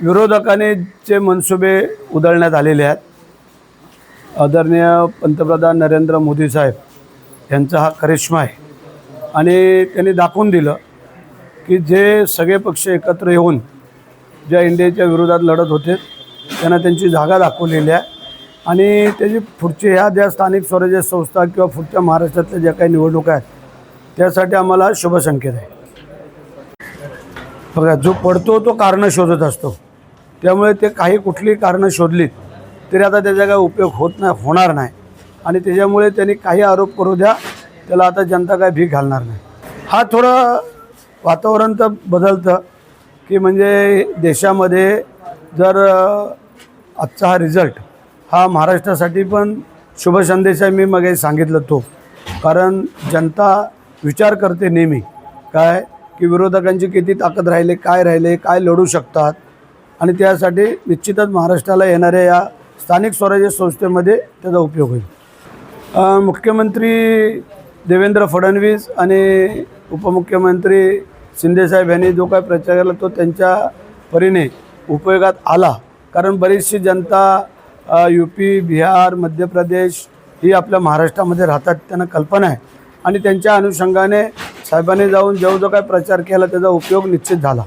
विरोधकाने जे मनसुबे उधळण्यात आलेले आहेत आदरणीय पंतप्रधान नरेंद्र मोदी साहेब यांचा हा करिश्मा आहे. आणि त्यांनी दाखवून दिलं की जे सगळे पक्ष एकत्र येऊन ज्या इंडियाच्या विरोधात लढत होते त्यांना त्यांची जागा दाखवलेली आहे. आणि त्याची पुढची ह्या ज्या स्थानिक स्वराज्य संस्था किंवा पुढच्या महाराष्ट्रातल्या ज्या काही निवडणुका आहेत त्यासाठी आम्हाला शुभसंकेत आहे. बघा जो पडतो तो कारणं शोधत असतो. त्यामुळे ते काही कुठली कारणं शोधलीत तरी आता त्याचा काय उपयोग होत नाही होणार नाही. आणि त्याच्यामुळे त्यांनी काही आरोप करू द्या त्याला आता जनता काय भीक घालणार नाही. हा थोडं वातावरण तर बदलतं की म्हणजे देशामध्ये जर आजचा हा रिझल्ट हा महाराष्ट्रासाठी पण शुभ संदेश आहे मी मग सांगितलं तो. कारण जनता विचार करते नेहमी काय की विरोधकांची किती ताकद राहिले काय राहिले काय लढू शकतात? आणि त्यासाठी निश्चितच महाराष्ट्राला येणाऱ्या या स्थानिक स्वराज्य संस्थेमध्ये त्याचा उपयोग होईल. मुख्यमंत्री देवेंद्र फडणवीस आणि उपमुख्यमंत्री शिंदेसाहेब यांनी जो काय प्रचार केला तो त्यांच्या परीने उपयोगात आला. कारण बरीचशी जनता यू पी बिहार मध्य प्रदेश ही आपल्या महाराष्ट्रामध्ये राहतात त्यांना कल्पना आहे. आणि त्यांच्या अनुषंगाने साहेबांनी जाऊन जो जो काय प्रचार केला त्याचा उपयोग निश्चित झाला.